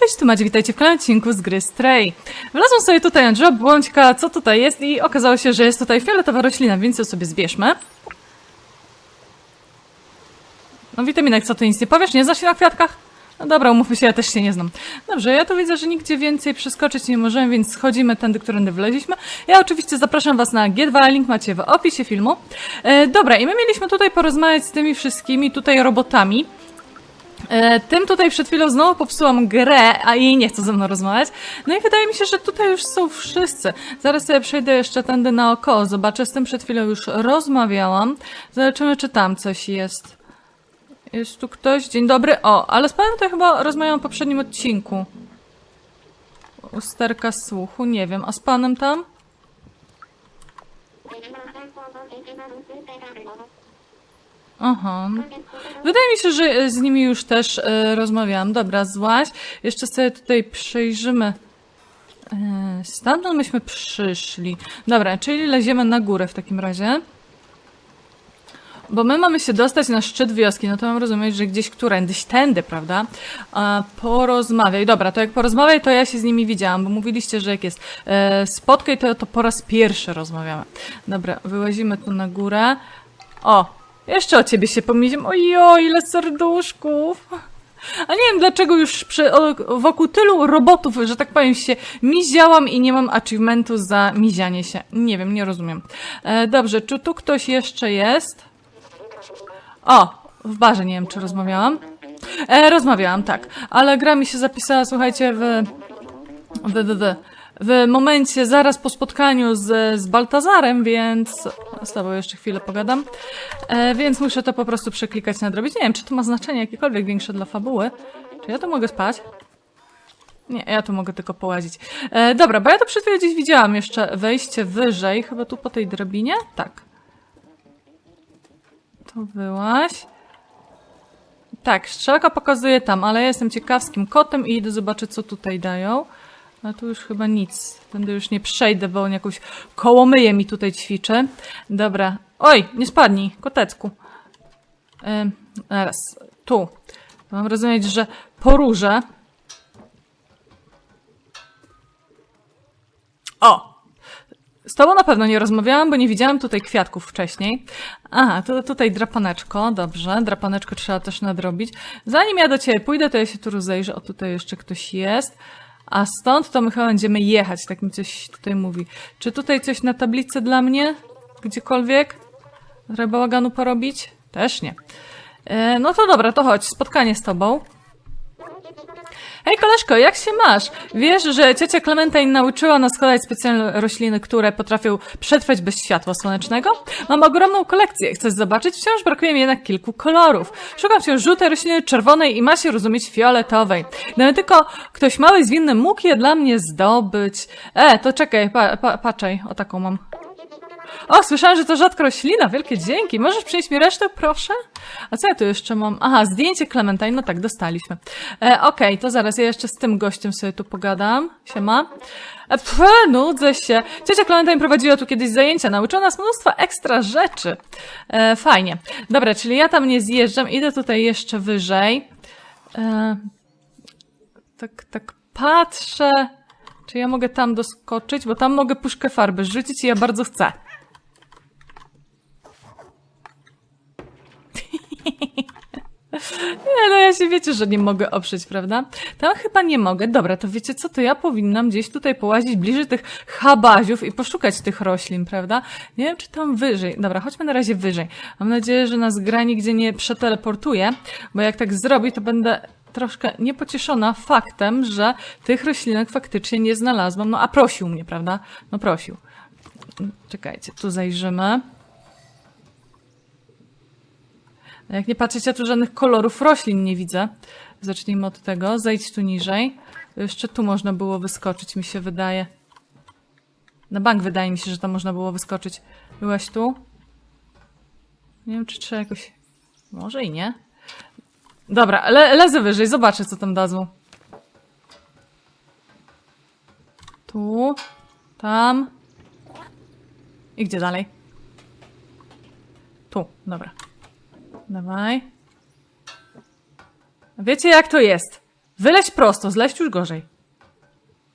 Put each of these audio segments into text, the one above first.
Cześć, tu Macie, witajcie w kolejnym odcinku z gry Stray. Wlazłam sobie tutaj na byłam ciekawa co tutaj jest i okazało się, że jest tutaj fioletowa roślina, więc ją sobie zbierzmy. No witaminek, co ty nic nie powiesz? Nie znasz się na kwiatkach? No dobra, umówmy się, ja też się nie znam. Dobrze, ja tu widzę, że nigdzie więcej przeskoczyć nie możemy, więc schodzimy tędy, którędy wleźliśmy. Ja oczywiście zapraszam was na G2, link macie w opisie filmu. E, dobra, i my mieliśmy tutaj porozmawiać z tymi wszystkimi tutaj robotami. E, tym tutaj przed chwilą znowu popsułam grę, a jej nie chce ze mną rozmawiać. No i wydaje mi się, że tutaj już są wszyscy. Zaraz sobie przejdę jeszcze tędy naokoło, zobaczę, z tym przed chwilą już rozmawiałam. Zobaczymy, czy tam coś jest. Jest tu ktoś? Dzień dobry. O, ale z panem to chyba rozmawiałam w poprzednim odcinku. Usterka słuchu, nie wiem. A z panem tam? Aha. Wydaje mi się, że e, z nimi już też e, rozmawiałam. Dobra, złaś. Jeszcze sobie tutaj przejrzymy. E, stamtąd myśmy przyszli. Dobra, czyli leziemy na górę w takim razie. Bo my mamy się dostać na szczyt wioski, no to mam rozumieć, że gdzieś którędyś tędy, prawda? A, porozmawiaj. Dobra, to jak porozmawiaj, to ja się z nimi widziałam, bo mówiliście, że jak jest e, spotkaj, to, to po raz pierwszy rozmawiamy. Dobra, wyłazimy tu na górę. O, jeszcze o ciebie się pomyślałem. Ojo, ile serduszków. A nie wiem dlaczego już przy, o, wokół tylu robotów, że tak powiem, się miziałam i nie mam achievementu za mizianie się. Nie wiem, nie rozumiem. E, dobrze, czy tu ktoś jeszcze jest? O, w barze nie wiem, czy rozmawiałam. E, rozmawiałam, tak. Ale gra mi się zapisała, słuchajcie, w... w, w, w w momencie zaraz po spotkaniu z, z Baltazarem, więc z tobą jeszcze chwilę pogadam. E, więc muszę to po prostu przeklikać, nadrobić. Nie wiem, czy to ma znaczenie jakiekolwiek większe dla fabuły. Czy ja tu mogę spać? Nie, ja tu mogę tylko połazić. E, dobra, bo ja to przed chwilą gdzieś widziałam jeszcze wejście wyżej, chyba tu po tej drabinie? Tak. Tu byłaś. Tak, strzałka pokazuje tam, ale ja jestem ciekawskim kotem i idę zobaczyć, co tutaj dają. A tu już chyba nic. Tędy już nie przejdę, bo on jakąś kołomyję mi tutaj ćwiczy. Dobra. Oj, nie spadnij, kotecku. Ym, zaraz. Tu. Mam rozumieć, że poróżę. O! Z tobą na pewno nie rozmawiałam, bo nie widziałam tutaj kwiatków wcześniej. Aha, to tutaj drapaneczko, dobrze. Drapaneczko trzeba też nadrobić. Zanim ja do ciebie pójdę, to ja się tu rozejrzę. O, tutaj jeszcze ktoś jest. A stąd to my chyba będziemy jechać, tak mi coś tutaj mówi. Czy tutaj coś na tablicy dla mnie? Gdziekolwiek? Trochę bałaganu porobić? Też nie. E, no to dobra, to chodź, spotkanie z tobą. Hej koleżko, jak się masz? Wiesz, że ciocia Clementine nauczyła nas składać specjalne rośliny, które potrafią przetrwać bez światła słonecznego? Mam ogromną kolekcję. Chcesz zobaczyć? Wciąż brakuje mi jednak kilku kolorów. Szukam wciąż żółtej rośliny, czerwonej i ma się rozumieć fioletowej. Gdyby tylko ktoś mały zwinny mógł je dla mnie zdobyć. E, to czekaj, pa, pa, patrzaj, o taką mam. O, słyszałam, że to rzadka roślina, wielkie dzięki. Możesz przynieść mi resztę, proszę? A co ja tu jeszcze mam? Aha, zdjęcie Clementine, no tak, dostaliśmy. E, Okej, to zaraz, ja jeszcze z tym gościem sobie tu pogadam. Siema. E, pff, nudzę się. Ciocia Clementine prowadziła tu kiedyś zajęcia, nauczyła nas mnóstwa ekstra rzeczy. E, fajnie. Dobra, czyli ja tam nie zjeżdżam, idę tutaj jeszcze wyżej. E, tak, tak patrzę. Czy ja mogę tam doskoczyć? Bo tam mogę puszkę farby rzucić i ja bardzo chcę. Nie, no ja się wiecie, że nie mogę oprzeć, prawda? Tam chyba nie mogę. Dobra, to wiecie co, to ja powinnam gdzieś tutaj połazić bliżej tych habaziów i poszukać tych roślin, prawda? Nie wiem, czy tam wyżej. Dobra, chodźmy na razie wyżej. Mam nadzieję, że nas gra nigdzie nie przeteleportuje, bo jak tak zrobi, to będę troszkę niepocieszona faktem, że tych roślinek faktycznie nie znalazłam. No a prosił mnie, prawda? No prosił. Czekajcie, tu zajrzymy. Jak nie patrzeć, ja tu żadnych kolorów roślin nie widzę. Zacznijmy od tego. Zejdź tu niżej. Jeszcze tu można było wyskoczyć, mi się wydaje. Na bank wydaje mi się, że tam można było wyskoczyć. Byłaś tu? Nie wiem, czy trzeba jakoś... Może i nie. Dobra, le lezę wyżej, zobaczę, co tam dadzą. Tu. Tam. I gdzie dalej? Tu, dobra. Dawaj. Wiecie jak to jest? Wyleć prosto, zleść już gorzej.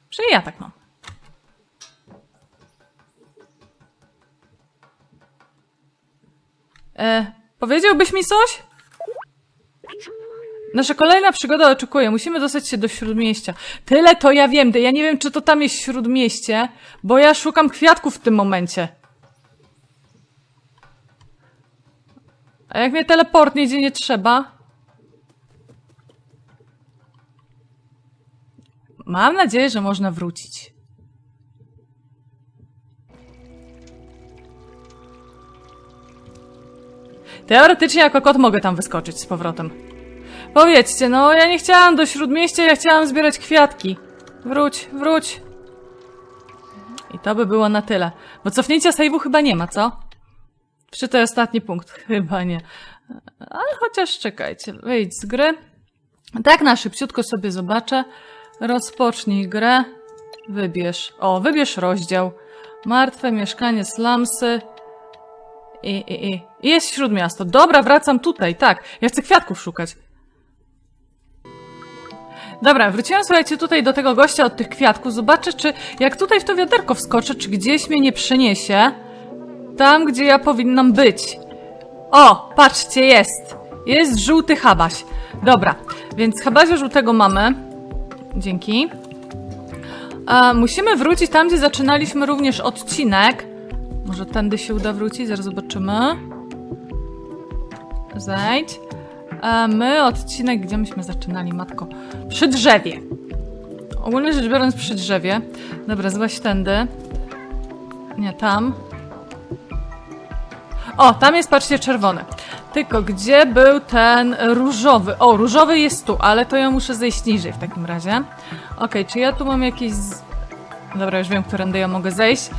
Przynajmniej ja tak mam. E, powiedziałbyś mi coś? Nasza kolejna przygoda oczekuje. Musimy dostać się do śródmieścia. Tyle to ja wiem. Ja nie wiem, czy to tam jest śródmieście, bo ja szukam kwiatków w tym momencie. A jak mnie teleport gdzie nie trzeba? Mam nadzieję, że można wrócić. Teoretycznie jako kot mogę tam wyskoczyć z powrotem. Powiedzcie, no ja nie chciałam do śródmieścia, ja chciałam zbierać kwiatki. Wróć, wróć. I to by było na tyle. Bo cofnięcia save'u chyba nie ma, co? Jest ostatni punkt? Chyba nie. Ale chociaż czekajcie, wyjdź z gry. Tak na szybciutko sobie zobaczę. Rozpocznij grę. Wybierz. O, wybierz rozdział. Martwe mieszkanie slumsy. I, i, i. Jest śródmiasto. Dobra, wracam tutaj, tak. Ja chcę kwiatków szukać. Dobra, wróciłam, słuchajcie, tutaj do tego gościa od tych kwiatków. Zobaczę, czy jak tutaj w to wiaderko wskoczę, czy gdzieś mnie nie przyniesie. Tam, gdzie ja powinnam być. O, patrzcie, jest. Jest żółty habaś. Dobra, więc habasia żółtego mamy. Dzięki. A, musimy wrócić tam, gdzie zaczynaliśmy również odcinek. Może tędy się uda wrócić, zaraz zobaczymy. Zejdź. A my odcinek, gdzie myśmy zaczynali, matko? Przy drzewie. Ogólnie rzecz biorąc przy drzewie. Dobra, złaś tędy. Nie, tam. O, tam jest, patrzcie, czerwony. Tylko gdzie był ten różowy? O, różowy jest tu, ale to ja muszę zejść niżej w takim razie. Okej, czy ja tu mam jakieś... z- Dobra, już wiem, którędy ja mogę zejść.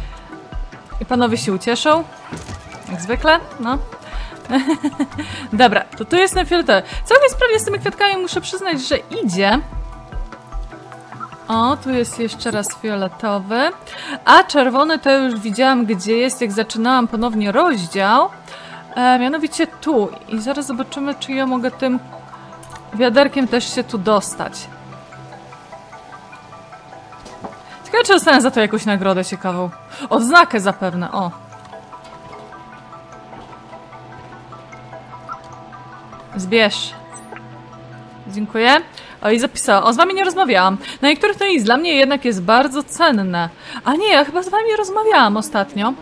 I panowie się ucieszą. Jak zwykle, no. Dobra, to tu jest ten fioletowy. Całkiem sprawnie z tymi kwiatkami muszę przyznać, że idzie. O, tu jest jeszcze raz fioletowy. A czerwony to już widziałam, gdzie jest, jak zaczynałam ponownie rozdział. E, mianowicie tu. I zaraz zobaczymy, czy ja mogę tym wiaderkiem też się tu dostać. Ciekawe, czy dostanę za to jakąś nagrodę ciekawą. Odznakę zapewne, o. Zbierz. Dziękuję. I zapisała. O, z wami nie rozmawiałam. Na niektórych to nic, dla mnie jednak jest bardzo cenne. A nie, ja chyba z wami rozmawiałam ostatnio.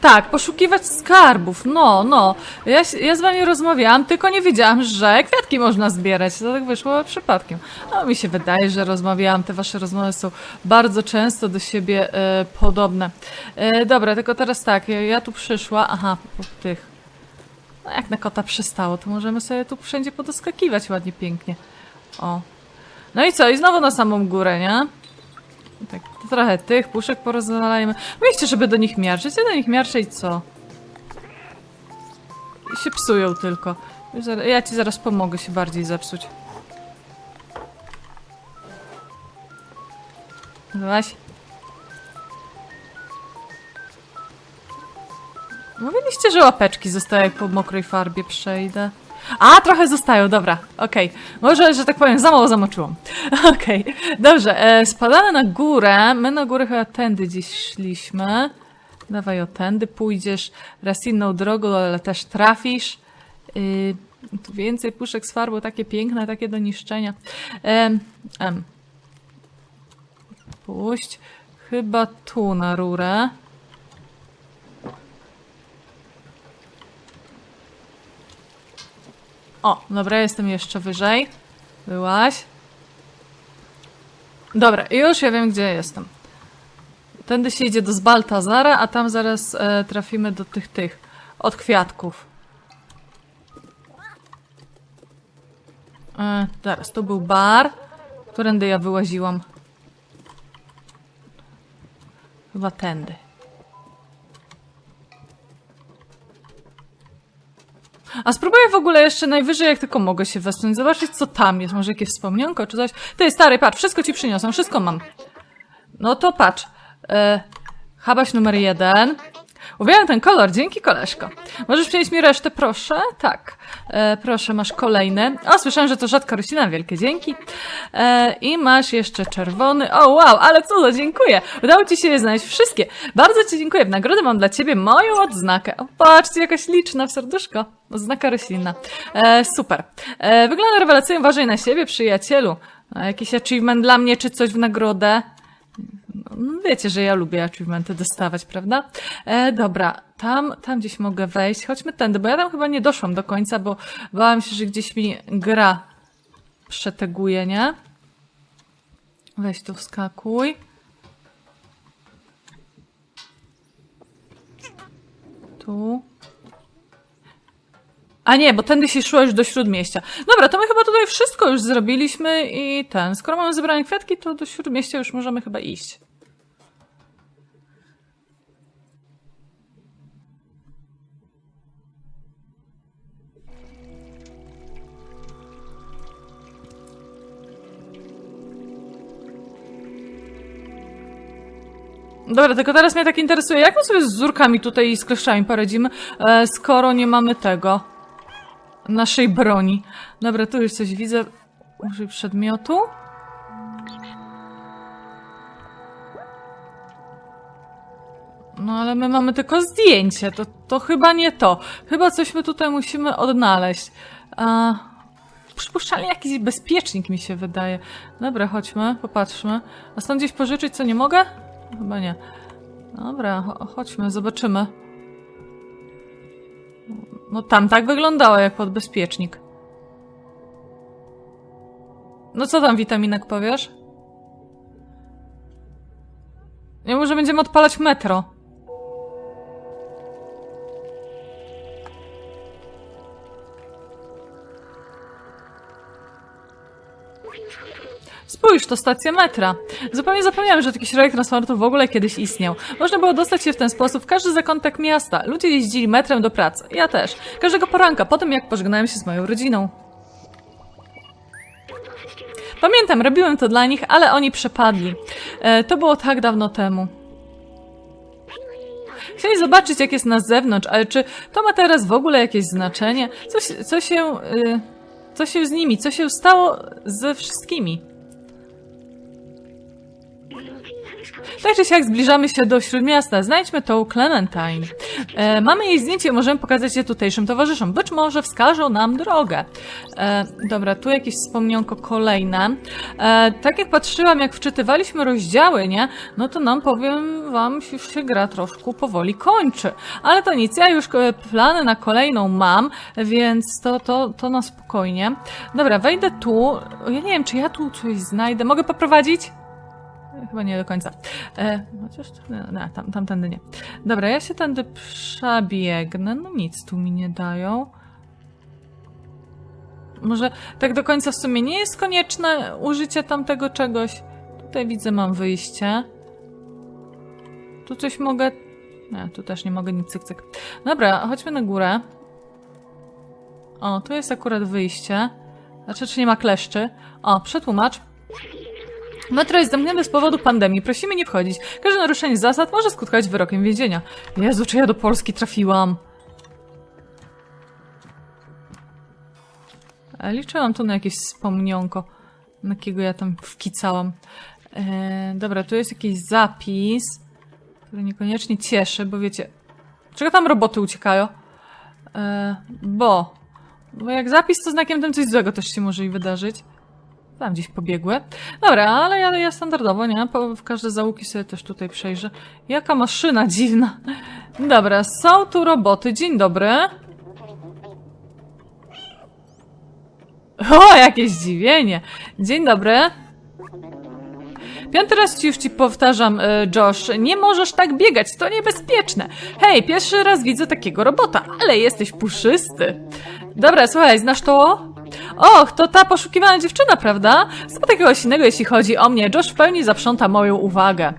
Tak, poszukiwać skarbów. No, no. Ja, ja z wami rozmawiałam, tylko nie wiedziałam, że kwiatki można zbierać. To tak wyszło przypadkiem. No, mi się wydaje, że rozmawiałam. Te wasze rozmowy są bardzo często do siebie e, podobne. E, dobra, tylko teraz tak, ja, ja tu przyszła. Aha, po tych. No jak na kota przystało, to możemy sobie tu wszędzie podoskakiwać ładnie, pięknie. O. No i co? I znowu na samą górę, nie? Tak, to trochę tych puszek porozwalajmy. Myślcie, żeby do nich miarczyć. Ja do nich miarczę i co? I się psują tylko. Ja ci zaraz pomogę się bardziej zepsuć. Złaś. Mówiliście, że łapeczki zostają, jak po mokrej farbie przejdę. A, trochę zostają, dobra, okej. Może, że tak powiem, za mało zamoczyłam. Okej, dobrze, e, spadamy na górę. My na górę chyba tędy gdzieś szliśmy. Dawaj o tędy, pójdziesz raz inną drogą, ale też trafisz. Yy, tu więcej puszek z farbą, takie piękne, takie do niszczenia. Em, em. Puść. Chyba tu na rurę. O, dobra, jestem jeszcze wyżej. Byłaś. Dobra, już ja wiem, gdzie jestem. Tędy się idzie do Zbaltazara, a tam zaraz e, trafimy do tych, tych, od kwiatków. E, zaraz, to był bar, którędy ja wyłaziłam. Chyba tędy. A spróbuję w ogóle jeszcze najwyżej, jak tylko mogę się wesnąć, zobaczyć, co tam jest. Może jakieś wspomnienko czy coś. Ty, stary, patrz, wszystko ci przyniosłem, wszystko mam. No to patrz. E, habaś numer jeden. Uwielbiam ten kolor, dzięki koleżko. Możesz przynieść mi resztę, proszę? Tak. E, proszę, masz kolejny. O, słyszałem, że to rzadka roślina, wielkie dzięki. E, I masz jeszcze czerwony. O, wow, ale cudo, dziękuję. Udało ci się je znaleźć wszystkie. Bardzo ci dziękuję. W nagrodę mam dla ciebie moją odznakę. O, patrzcie, jakaś liczna w serduszko. Odznaka roślinna. E, super. E, wygląda rewelacyjnie, uważaj na siebie, przyjacielu. Jakiś achievement dla mnie, czy coś w nagrodę? No, wiecie, że ja lubię achievementy dostawać, prawda? E, dobra, tam, tam gdzieś mogę wejść. Chodźmy tędy, bo ja tam chyba nie doszłam do końca, bo bałam się, że gdzieś mi gra przeteguje, nie? Weź tu wskakuj. Tu. A nie, bo tędy się szło już do śródmieścia. Dobra, to my chyba tutaj wszystko już zrobiliśmy i ten. Skoro mamy zebrane kwiatki, to do śródmieścia już możemy chyba iść. Dobra, tylko teraz mnie tak interesuje, jak my sobie z zurkami tutaj i z kleszczami poradzimy, e, skoro nie mamy tego naszej broni. Dobra, tu już coś widzę. Użyj przedmiotu. No ale my mamy tylko zdjęcie, to, to chyba nie to. Chyba coś my tutaj musimy odnaleźć. A, przypuszczalnie jakiś bezpiecznik mi się wydaje. Dobra, chodźmy, popatrzmy. A stąd gdzieś pożyczyć, co nie mogę? Chyba nie. Dobra, cho- chodźmy, zobaczymy. No tam tak wyglądało jak podbezpiecznik. No co tam, witaminek, powiesz? Nie może będziemy odpalać metro. Spójrz, to stacja metra. Zupełnie zapomniałem, że taki środek transportu w ogóle kiedyś istniał. Można było dostać się w ten sposób w każdy zakątek miasta. Ludzie jeździli metrem do pracy. Ja też. Każdego poranka, po tym jak pożegnałem się z moją rodziną. Pamiętam, robiłem to dla nich, ale oni przepadli. E, to było tak dawno temu. Chcieli zobaczyć, jak jest na zewnątrz, ale czy to ma teraz w ogóle jakieś znaczenie? Co, co się... Y, co się z nimi? Co się stało ze wszystkimi? Tak czy siak zbliżamy się do śródmiasta. Znajdźmy tą Clementine. E, mamy jej zdjęcie, możemy pokazać je tutejszym towarzyszom. Być może wskażą nam drogę. E, dobra, tu jakieś wspomnienko kolejne. E, tak jak patrzyłam, jak wczytywaliśmy rozdziały, nie? No to nam, powiem wam, już się gra troszkę powoli kończy. Ale to nic, ja już e, plany na kolejną mam, więc to, to, to na spokojnie. Dobra, wejdę tu. Ja nie wiem, czy ja tu coś znajdę. Mogę poprowadzić? Chyba nie do końca. E, chociaż nie, nie, tam, tamtędy nie. Dobra, ja się tędy przebiegnę. No nic tu mi nie dają. Może tak do końca w sumie nie jest konieczne użycie tamtego czegoś. Tutaj widzę, mam wyjście. Tu coś mogę. Nie, tu też nie mogę nic cyk, cyk. Dobra, chodźmy na górę. O, tu jest akurat wyjście. Znaczy, czy nie ma kleszczy? O, przetłumacz. Metro jest zamknięte z powodu pandemii. Prosimy nie wchodzić. Każde naruszenie zasad może skutkować wyrokiem więzienia. Jezu, czy ja do Polski trafiłam? E, Liczyłam tu na jakieś wspomnienko, na jakiego ja tam wkicałam. E, dobra, tu jest jakiś zapis, który niekoniecznie cieszy, bo wiecie... Czego tam roboty uciekają? E, bo... Bo jak zapis, to znakiem tym coś złego też się może i wydarzyć. Tam gdzieś pobiegły. Dobra, ale ja, ja standardowo, nie? Po, w każde załuki sobie też tutaj przejrzę. Jaka maszyna dziwna. Dobra, są tu roboty. Dzień dobry. O, jakieś zdziwienie. Dzień dobry. Piąty raz ci już ci powtarzam, e, Josh, nie możesz tak biegać, to niebezpieczne. Hej, pierwszy raz widzę takiego robota, ale jesteś puszysty. Dobra, słuchaj, znasz to? Och, to ta poszukiwana dziewczyna, prawda? Kogoś innego, jeśli chodzi o mnie. Josh w pełni zaprząta moją uwagę.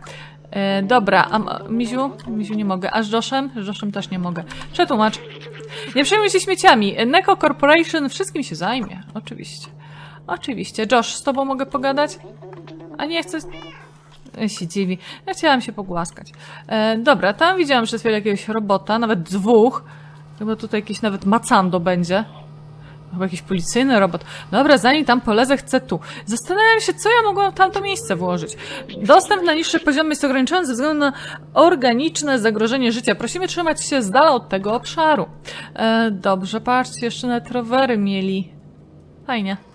E, dobra, a Miziu? Miziu nie mogę. A z Joshem? Z Joshem też nie mogę. Przetłumacz. Nie przejmuj się śmieciami. Neko Corporation wszystkim się zajmie. Oczywiście. Oczywiście. Josh, z tobą mogę pogadać? A nie chcę... Się dziwi. Ja chciałam się pogłaskać. E, dobra, tam widziałam przed chwilą jakiegoś robota, nawet dwóch. Chyba tutaj jakiś nawet macando będzie. Chyba jakiś policyjny robot. Dobra, zanim tam polezę, chcę tu. Zastanawiam się, co ja mogłam w tamto miejsce włożyć. Dostęp na niższy poziom jest ograniczony ze względu na organiczne zagrożenie życia. Prosimy trzymać się z dala od tego obszaru. E, dobrze, patrzcie, jeszcze nawet rowery mieli. Fajnie.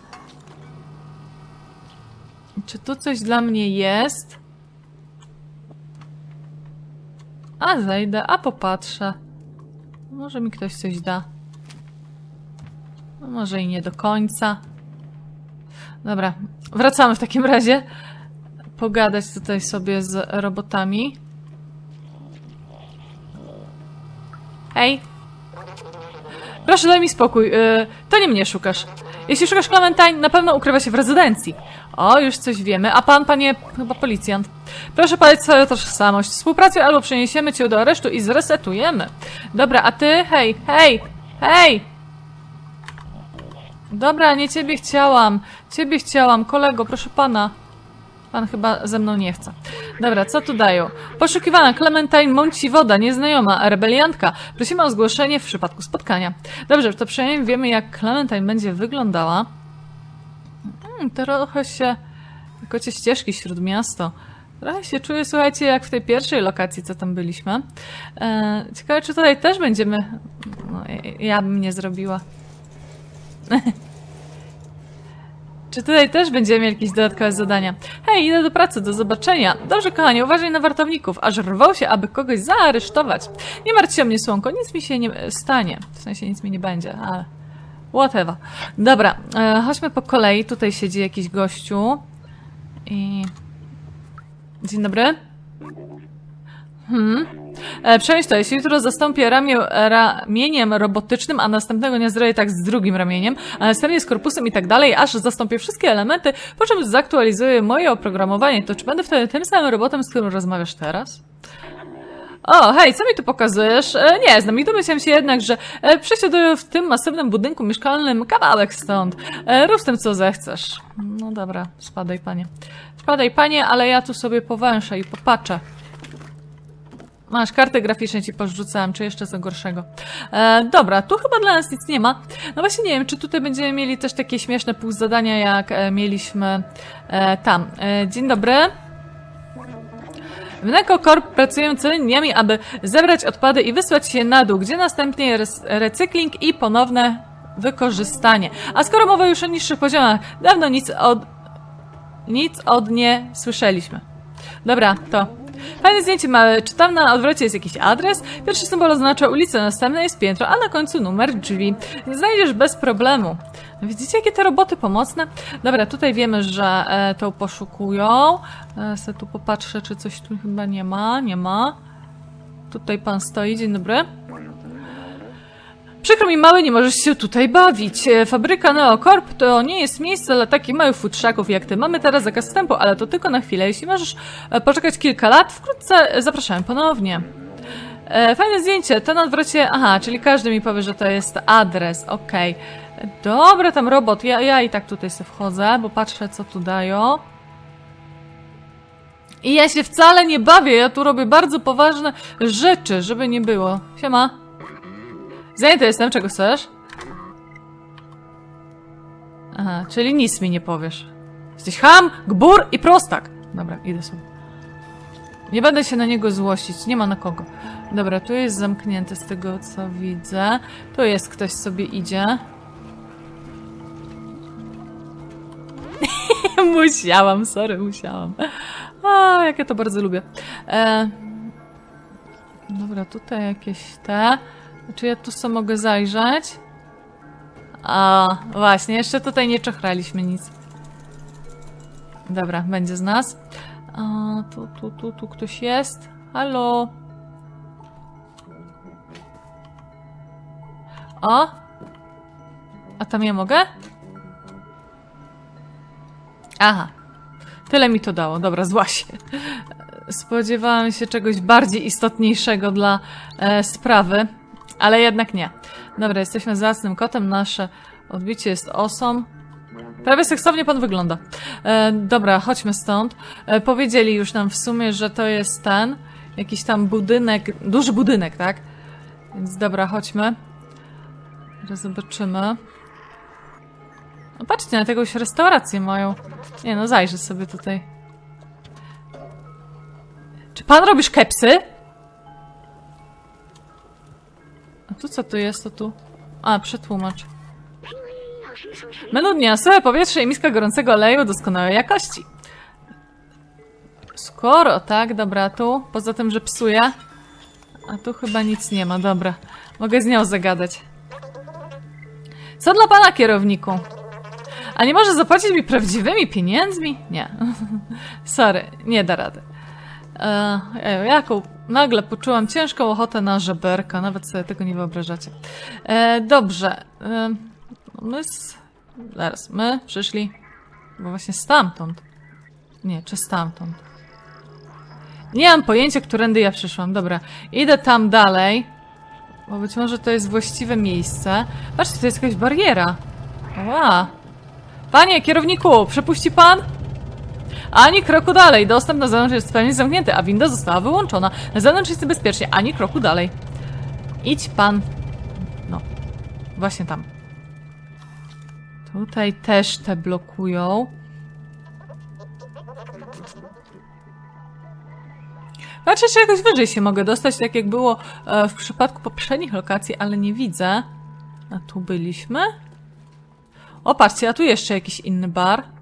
Czy tu coś dla mnie jest? A zejdę, a popatrzę. Może mi ktoś coś da. No może i nie do końca. Dobra, wracamy w takim razie. Pogadać tutaj sobie z robotami. Hej. Proszę, daj mi spokój. Yy, to nie mnie szukasz. Jeśli szukasz Clementine, na pewno ukrywa się w rezydencji. O, już coś wiemy. A pan, panie, chyba policjant. Proszę podać swoją tożsamość. Współpracuj albo przeniesiemy cię do aresztu i zresetujemy. Dobra, a ty? Hej, hej, hej! Dobra, nie ciebie chciałam. Ciebie chciałam. Kolego, proszę pana. Pan chyba ze mną nie chce. Dobra, co tu dają? Poszukiwana Clementine Mąci Woda, nieznajoma, rebeliantka. Prosimy o zgłoszenie w przypadku spotkania. Dobrze, to przynajmniej wiemy, jak Clementine będzie wyglądała. Hmm, trochę się... Kocie ścieżki śródmiasto. Trochę się czuję, słuchajcie, jak w tej pierwszej lokacji, co tam byliśmy. E, ciekawe, czy tutaj też będziemy... No, ja bym nie zrobiła. Czy tutaj też będziemy mieli jakieś dodatkowe zadania? Hej, idę do pracy, do zobaczenia. Dobrze, kochanie, uważaj na wartowników, aż rwał się, aby kogoś zaaresztować. Nie martw się o mnie, słonko, nic mi się nie stanie. W sensie nic mi nie będzie, ale... Whatever. Dobra, e, chodźmy po kolei. Tutaj siedzi jakiś gościu. I... Dzień dobry. Hmm. E, to, jeśli jutro zastąpię ramię, ramieniem robotycznym, a następnego dnia zrobię tak z drugim ramieniem, a następnie z korpusem i tak dalej, aż zastąpię wszystkie elementy, po czym zaktualizuję moje oprogramowanie, to czy będę wtedy tym samym robotem, z którym rozmawiasz teraz? O, hej, co mi tu pokazujesz? E, nie znam i domyślam się jednak, że e, przesiaduję w tym masywnym budynku mieszkalnym kawałek stąd. E, rób z tym, co zechcesz. No dobra, spadaj, panie. Spadaj, panie, ale ja tu sobie powęszę i popatrzę. Masz karty graficzne ci porzucałem, czy jeszcze co gorszego. E, dobra, tu chyba dla nas nic nie ma. No właśnie nie wiem, czy tutaj będziemy mieli też takie śmieszne półzadania, jak e, mieliśmy e, tam. E, dzień dobry. W Neko Corp pracujemy całymi dniami, aby zebrać odpady i wysłać je na dół, gdzie następnie rec- recykling i ponowne wykorzystanie. A skoro mowa już o niższych poziomach, dawno nic od... nic od nie słyszeliśmy. Dobra, to. Fajne zdjęcie małe. Czy tam na odwrocie jest jakiś adres? Pierwszy symbol oznacza ulicę, następne jest piętro, a na końcu numer drzwi. Znajdziesz bez problemu. Widzicie, jakie te roboty pomocne? Dobra, tutaj wiemy, że e, poszukują. E, se tu popatrzę, czy coś tu chyba nie ma. Nie ma. Tutaj pan stoi. Dzień dobry. Przykro mi, mały, nie możesz się tutaj bawić. E, Fabryka Neocorp to nie jest miejsce dla takich małych futrzaków jak ty. Mamy teraz zakaz wstępu, ale to tylko na chwilę. Jeśli możesz e, poczekać kilka lat, wkrótce zapraszamy ponownie. E, fajne zdjęcie. To na odwrocie... Aha, czyli każdy mi powie, że to jest adres. Okej. Dobra, tam robot. Ja, ja i tak tutaj sobie wchodzę, bo patrzę, co tu dają. I ja się wcale nie bawię. Ja tu robię bardzo poważne rzeczy, żeby nie było. Siema. Zajęty jestem, czego chcesz? Aha, czyli nic mi nie powiesz. Jesteś ham, gbur i prostak. Dobra, idę sobie. Nie będę się na niego złościć, nie ma na kogo. Dobra, tu jest zamknięte z tego co widzę. Tu jest ktoś sobie idzie. musiałam, sorry, musiałam. A, jak ja to bardzo lubię. E... Dobra, tutaj jakieś te. Czy ja tu sobie mogę zajrzeć? A, właśnie, jeszcze tutaj nie czochraliśmy nic. Dobra, będzie z nas. A, tu, tu, tu, tu ktoś jest. Halo? O? A tam ja mogę? Aha. Tyle mi to dało. Dobra, zła się. Spodziewałam się czegoś bardziej istotniejszego dla e, sprawy, ale jednak nie. Dobra, jesteśmy zacnym kotem. Nasze odbicie jest osą. Prawie seksownie pan wygląda. E, dobra, chodźmy stąd. E, powiedzieli już nam w sumie, że to jest ten, jakiś tam budynek, duży budynek, tak? Więc dobra, chodźmy. Teraz zobaczymy. No patrzcie, na jakąś restaurację mają. Nie no, zajrzę sobie tutaj. Czy pan robisz kepsy? A tu co tu jest? To tu... A, przetłumacz. Dnia, suche powietrze i miska gorącego oleju doskonałej jakości. Skoro, tak, dobra, tu, poza tym, że psuje. A tu chyba nic nie ma, dobra. Mogę z nią zagadać. Co dla pana, kierowniku? A nie może zapłacić mi prawdziwymi pieniędzmi? Nie. Sorry, nie da rady. E, jaką nagle poczułam ciężką ochotę na żeberka, nawet sobie tego nie wyobrażacie. E, dobrze. E, my z... Zaraz, my przyszli... Bo właśnie stamtąd. Nie, czy stamtąd. Nie mam pojęcia, którędy ja przyszłam. Dobra, idę tam dalej. Bo być może to jest właściwe miejsce. Patrzcie, to jest jakaś bariera. Ła. Panie, kierowniku, przepuści pan? Ani kroku dalej. Dostęp na zewnątrz jest w pełni zamknięty, a winda została wyłączona. Na zewnątrz jest bezpiecznie. Ani kroku dalej. Idź pan. No. Właśnie tam. Tutaj też te blokują. Patrzę, czy jakoś wyżej się mogę dostać, tak jak było e, w przypadku poprzednich lokacji, ale nie widzę. A tu byliśmy? O, patrzcie, a tu jeszcze jakiś inny bar.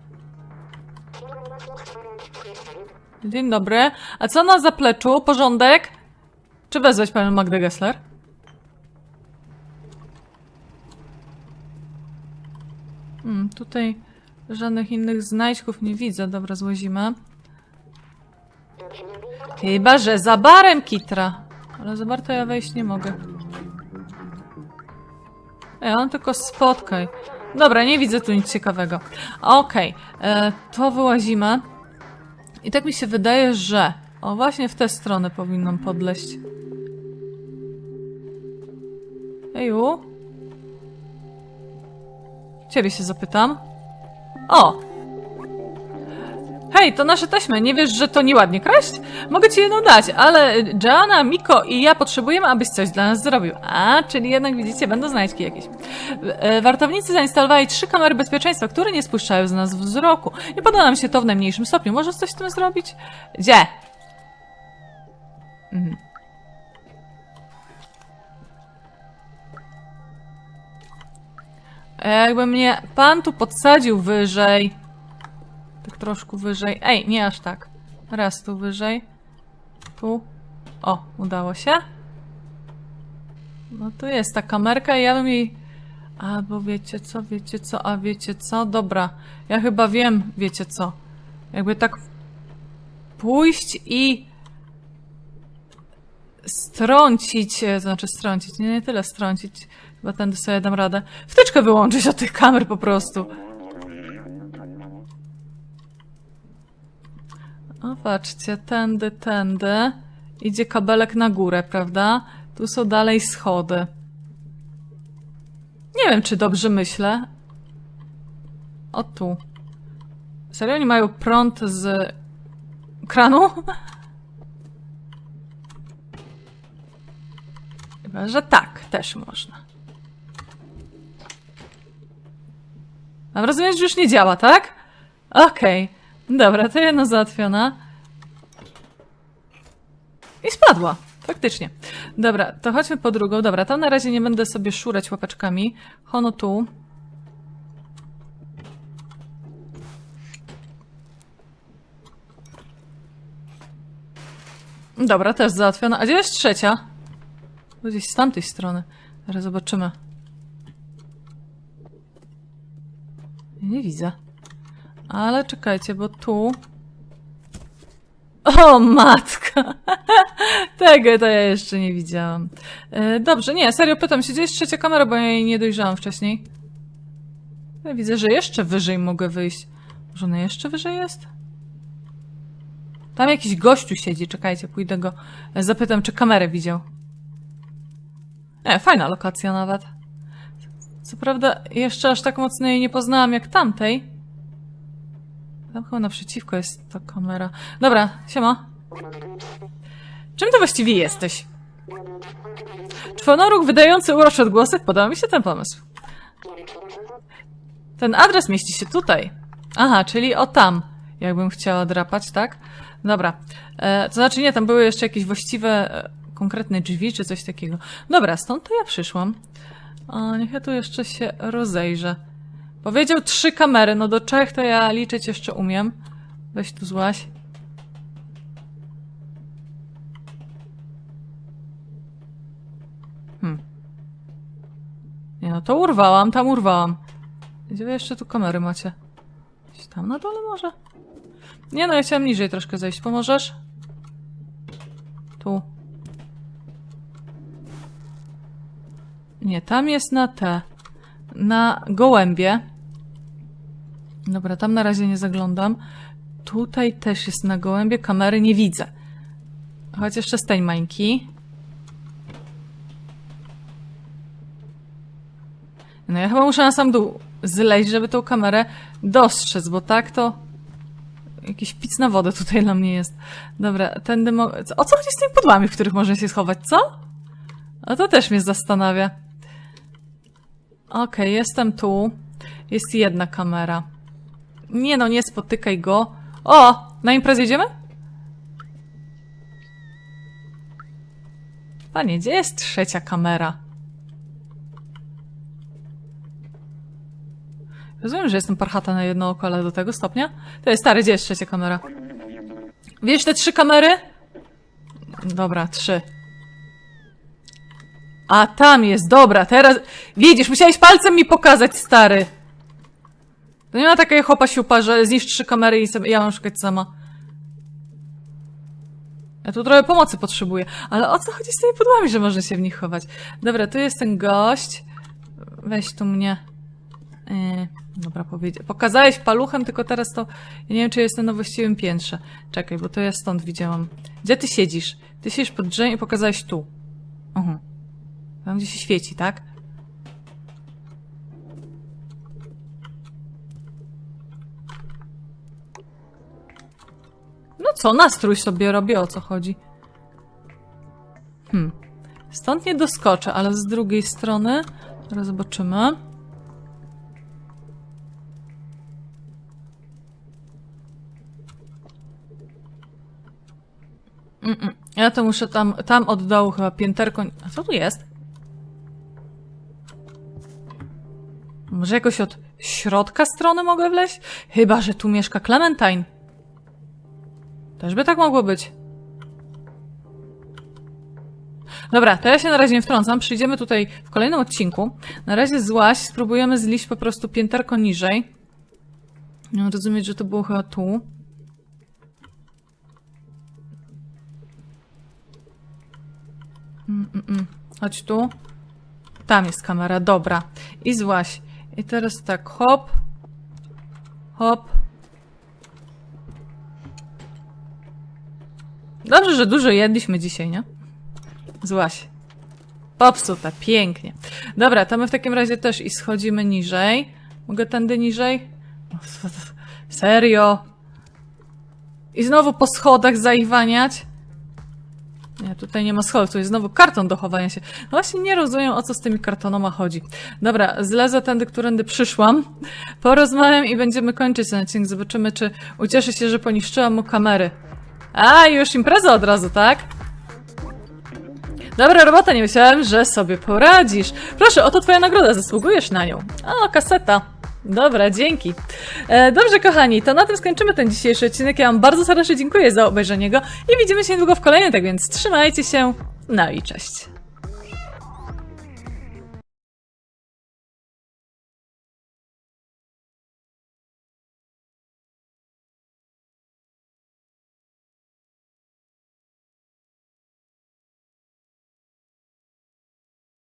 Dzień dobry. A co na zapleczu? Porządek? Czy wezwać panią Magdę Gessler? Hmm, tutaj żadnych innych znajdźków nie widzę. Dobra, złazimy. Chyba, że za barem kitra. Ale za bar to ja wejść nie mogę. Ej, on tylko spotkaj. Dobra, nie widzę tu nic ciekawego. Okej, e, to wyłazimy. I tak mi się wydaje, że... O, właśnie w tę stronę powinnam podleść. Eju? Ciebie się zapytam. O! Hej, to nasze taśmy. Nie wiesz, że to nieładnie kraść? Mogę ci jedną dać, ale Joanna, Miko i ja potrzebujemy, abyś coś dla nas zrobił. A, czyli jednak widzicie, będą znajdźki jakieś. E, Wartownicy zainstalowali trzy kamery bezpieczeństwa, które nie spuszczają z nas wzroku. Nie podoba nam się to w najmniejszym stopniu. Możesz coś z tym zrobić? Gdzie? Mhm. E, Jakby mnie pan tu podsadził wyżej. Tak troszkę wyżej. Ej, nie aż tak. Raz tu wyżej. Tu. O, udało się. No tu jest ta kamerka i ja bym jej... A, bo wiecie co, wiecie co, a wiecie co? Dobra, ja chyba wiem, wiecie co. Jakby tak pójść i strącić, znaczy strącić, nie, nie tyle strącić, chyba tędy sobie dam radę. Wtyczkę wyłączyć od tych kamer po prostu. O, patrzcie, tędy, tędy. Idzie kabelek na górę, prawda? Tu są dalej schody. Nie wiem, czy dobrze myślę. O tu. Serio, oni mają prąd z kranu? Chyba, że tak, też można. Mam rozumieć, że już nie działa, tak? Okej. Dobra, to jedno załatwiona. I spadła. Faktycznie. Dobra, to chodźmy po drugą. Dobra, tam na razie nie będę sobie szurać łapeczkami. Hono tu. Dobra, też załatwiona. A gdzie jest trzecia? Gdzieś z tamtej strony. Zaraz zobaczymy. Nie widzę. Ale czekajcie, bo tu... O, matka! Tego to ja jeszcze nie widziałam. E, dobrze, nie, serio pytam się, gdzie jest trzecia kamera, bo ja jej nie dojrzałam wcześniej. Ja widzę, że jeszcze wyżej mogę wyjść. Może ona jeszcze wyżej jest? Tam jakiś gościu siedzi, czekajcie, pójdę go e, zapytam, czy kamerę widział. E, fajna lokacja nawet. Co prawda, jeszcze aż tak mocno jej nie poznałam jak tamtej. Tam chyba naprzeciwko jest ta kamera. Dobra, siema. Czym ty właściwie jesteś? Czwonoróg wydający urocze odgłosy? Podoba mi się ten pomysł. Ten adres mieści się tutaj. Aha, czyli o tam. Jakbym chciała drapać, tak? Dobra. E, to znaczy nie, tam były jeszcze jakieś właściwe, e, konkretne drzwi czy coś takiego. Dobra, stąd to ja przyszłam. O, niech ja tu jeszcze się rozejrzę. Powiedział trzy kamery, no do trzech to ja liczyć jeszcze umiem. Weź tu złaś. Hmm. Nie no, to urwałam, tam urwałam. Gdzie wy jeszcze tu kamery macie? Gdzieś tam na dole może? Nie no, ja chciałam niżej troszkę zejść. Pomożesz? Tu. Nie, tam jest na te. Na gołębie. Dobra, tam na razie nie zaglądam. Tutaj też jest na gołębie. Kamery nie widzę. Chodź jeszcze z tej mańki. No ja chyba muszę na sam dół zleźć, żeby tą kamerę dostrzec, bo tak to... Jakiś pic na wodę tutaj dla mnie jest. Dobra, tędy mo... O co chodzi z tymi podłami, w których można się schować, co? A to też mnie zastanawia. Okej, jestem tu. Jest jedna kamera. Nie no, nie spotykaj go. O! Na imprezę jedziemy? Panie, gdzie jest trzecia kamera? Rozumiem, że jestem parchata na jedno oko, ale do tego stopnia? To jest stary, gdzie jest trzecia kamera? Wiesz te trzy kamery? Dobra, trzy. A tam jest, dobra, teraz. Widzisz, musiałeś palcem mi pokazać, stary. To nie ma takiej chopa siupa, że zniszcz trzy kamery i sobie, ja mam szukać sama. Ja tu trochę pomocy potrzebuję. Ale o co chodzi z tymi pudłami, że można się w nich chować? Dobra, tu jest ten gość. Weź tu mnie. Yy, dobra, powiedział. Pokazałeś paluchem, tylko teraz to. Ja nie wiem, czy jestem na właściwym piętrze. Czekaj, bo to ja stąd widziałam. Gdzie ty siedzisz? Ty siedzisz pod drzewem i pokazałeś tu. Mhm. Tam, gdzie się świeci, tak? Co, nastrój sobie robię, o co chodzi? Hmm. Stąd nie doskoczę, ale z drugiej strony... Teraz zobaczymy. Mm-mm. Ja to muszę tam, tam od dołu chyba pięterko... A co tu jest? Może jakoś od środka strony mogę wleźć? Chyba, że tu mieszka Clementine. Też by tak mogło być. Dobra, to ja się na razie nie wtrącam. Przyjdziemy tutaj w kolejnym odcinku. Na razie złaś, spróbujemy zliść po prostu pięterko niżej. Mam rozumieć, że to było chyba tu. Mm, mm, mm. Chodź tu. Tam jest kamera, dobra. I złaś. I teraz tak, hop. Hop. Dobrze, że dużo jedliśmy dzisiaj, nie? Złaś. Popsuta, pięknie. Dobra, to my w takim razie też i schodzimy niżej. Mogę tędy niżej? Serio? I znowu po schodach zaiwaniać? Nie, tutaj nie ma schodów, tu jest znowu karton do chowania się. No właśnie nie rozumiem, o co z tymi kartonoma chodzi. Dobra, zlezę tędy, którędy przyszłam, porozmawiam i będziemy kończyć ten odcinek. Zobaczymy, czy ucieszy się, że poniszczyłam mu kamery. A, już impreza od razu, tak? Dobra robota, nie myślałem, że sobie poradzisz. Proszę, oto twoja nagroda, zasługujesz na nią. O, kaseta. Dobra, dzięki. E, dobrze, kochani, to na tym skończymy ten dzisiejszy odcinek. Ja wam bardzo serdecznie dziękuję za obejrzenie go i widzimy się niedługo w kolejnym, tak więc trzymajcie się. No i cześć.